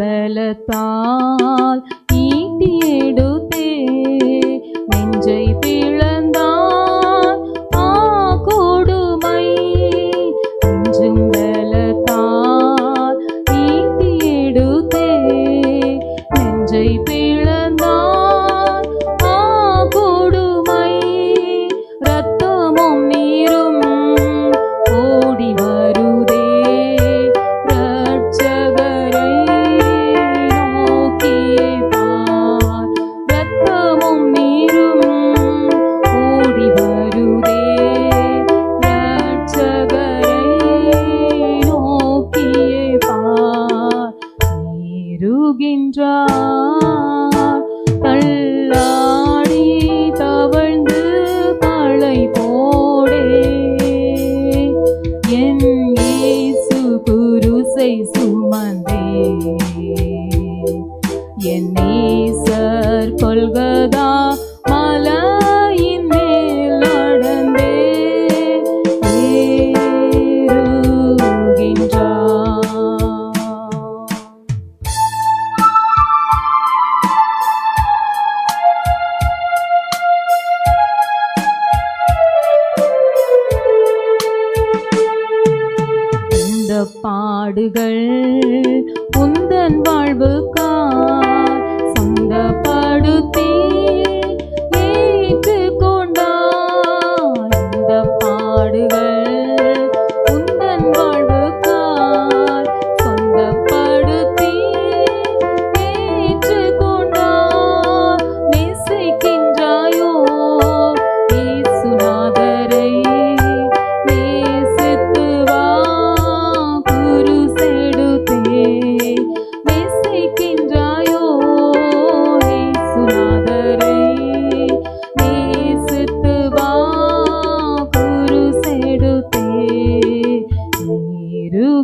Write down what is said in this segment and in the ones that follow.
அம்பலத்தான் angel. பாடுகள். உந்தன் வாழ்வுக்கார் சொந்தப்படுத்தி ஏற்றுக் கொண்டார் இந்த பாடுகள்.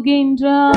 போகின்றார்.